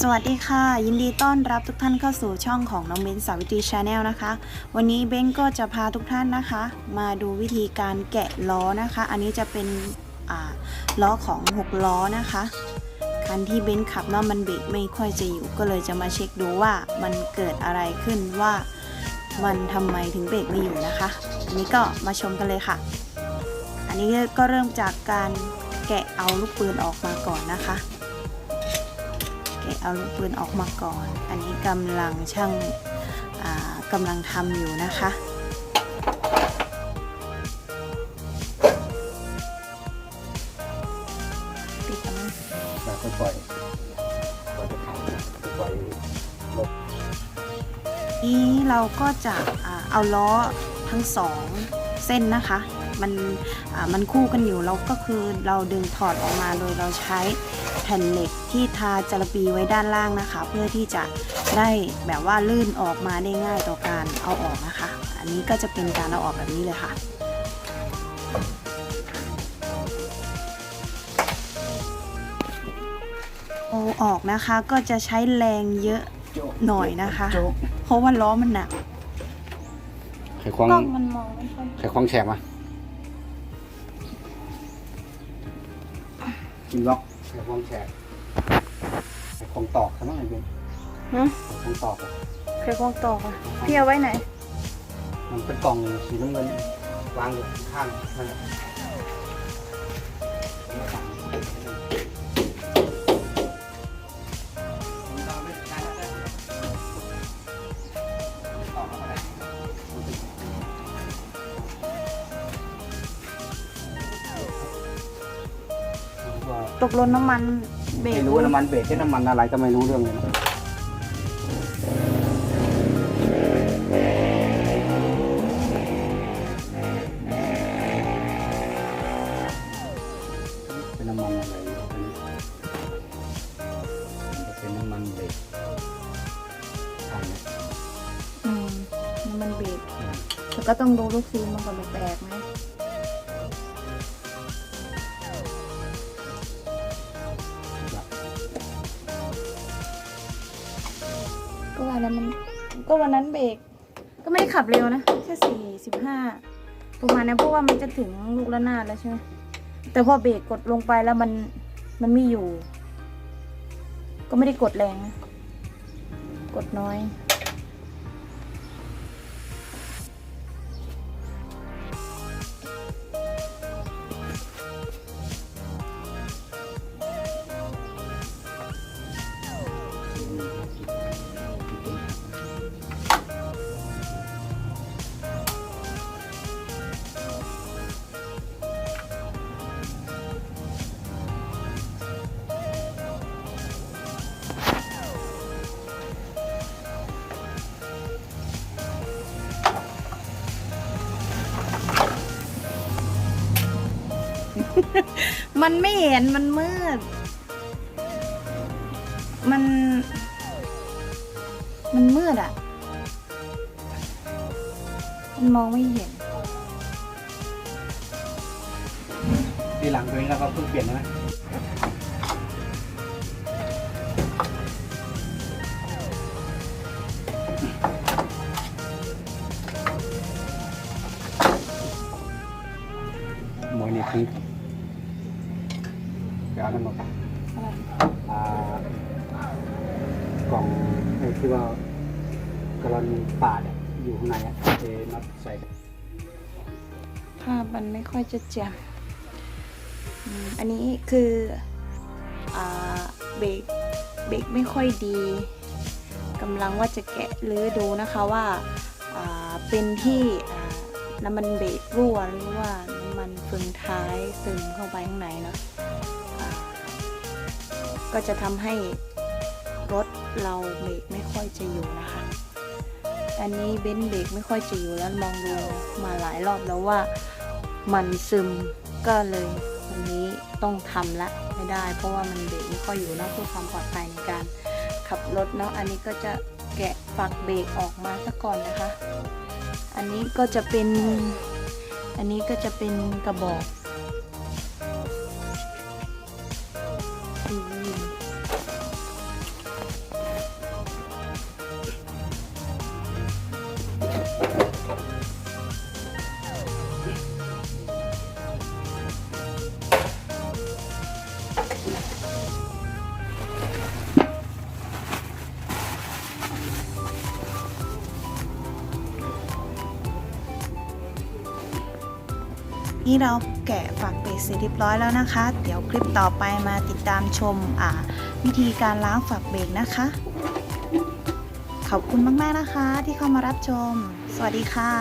สวัสดีค่ะ ยินดีต้อนรับทุกท่านเข้าสู่ช่องของน้องเบนสาวิตรีชาแนลนะคะ วันนี้เบนก็จะพาทุกท่านนะคะ มาดูวิธีการแกะล้อนะคะ อันนี้จะเป็นล้อของ 6 ล้อนะคะคันที่เบนขับเนาะมันเบรกไม่ค่อยจะอยู่ก็เลยจะมาเช็คดูว่ามันเกิดอะไรขึ้นว่ามันทำไมถึงเบรกไม่อยู่นะคะ อันนี้ก็มาชมกันเลยค่ะ อันนี้ก็เริ่มจากการแกะเอาลูกปืนออกมาก่อนนะคะ แกะเอาลูกปืนออกมาก่อน อันนี้กำลังช่างอ่ากำลังทำอยู่นะคะปิดแล้วมั้งแบบปล่อยปล่อยจะขับปล่อยลบนี้เราก็จะอ่าเอาล้อทั้งสองเส้นนะคะ มันอ่ามันคู่กันอยู่เราก็คือเราดึงถอดออกมาโดยเราใช้แผ่นเหล็ก ที่ทาจระปีไว้ด้านล่างนะคะ เพื่อที่จะได้แบบว่าลื่นออกมาได้ง่ายต่อการเอาออกนะคะ อันนี้ก็จะเป็นการเอาออกแบบนี้เลยค่ะเอาออกนะคะก็จะใช้แรงเยอะหน่อยนะคะโจ๊กเพราะว่าล้อมันหนักไขควงกล้องมันมองไม่ค่อยไขควงแฉกมากินล็อกไขควงแฉกไขควงตอกใช่ไหมไอ้เบนฮะไขควงตอกอะเคยควงตอกอะพี่เอาไว้ไหน มันเป็นกล่องสีน้ำเงินวางอยู่ข้างนั่นแหละว่าตกหลนน้ำมัน เบรกไม่รู้น้ำมันเบรกใช้น้ำมันอะไรก็ไม่รู้เรื่องเลยนะเป็นน้ำมันอะไรอยู่อันนี้มันจะเป็นน้ำมันเบรกทางนี้อืมน้ำมันเบรกแต่ก็ต้องดูลูกซีนมันก่อนมันแตกไหม ก็วันนั้นมันก็วันนั้นเบรกก็ไม่ได้ขับเร็วนะ แค่สี่สิบห้าประมาณนั้นเพราะว่ามันจะถึงลูกละนาดแล้วใช่ไหมแต่พอเบรกกดลงไปแล้วมันมันไม่อยู่ ก็ไม่ได้กดแรงนะกดน้อย มันไม่เห็นมันมืด มัน มันมืดอะ มันมองไม่เห็นทีหลังตัวนี้เราก็เพิ่งเปลี่ยนนะมวยนี่ทิ้ง เอาทั้งหมดอ่ากล่องไอ้ที่ว่ากรอนปาดอะอยู่ข้างในอะเทนับใส่ภาพมันไม่ค่อยจะแจ่มอืมอันนี้คืออ่าเบรกเบรกไม่ค่อยดีกำลังว่าจะแกะหรือดูนะคะว่าอ่าเป็นที่อ่าน้ำมันเบรกรั่วหรือว่าน้ำมันเฟืองท้ายซึมเข้าไปข้างในเนอะ ก็จะทำให้รถเราเบรกไม่ค่อยจะอยู่นะคะ อันนี้เบนเบรกไม่ค่อยจะอยู่แล้วมองดูมาหลายรอบแล้วว่ามันซึมก็เลยวันนี้ต้องทำละไม่ได้ เพราะว่ามันเบรกไม่ค่อยอยู่นะเพื่อความปลอดภัยในการขับรถเนาะอันนี้ก็จะแกะฝักเบรกออกมาซะก่อนนะคะ อันนี้ก็จะเป็นอันนี้ก็จะเป็นกระบอก นี่เราแกะฝักเบรกเสร็จเรียบร้อยแล้วนะคะ เดี๋ยวคลิปต่อไปมาติดตามชมอ่าวิธีการล้างฝักเบรกนะคะ ขอบคุณมากๆนะคะที่เข้ามารับชม สวัสดีค่ะ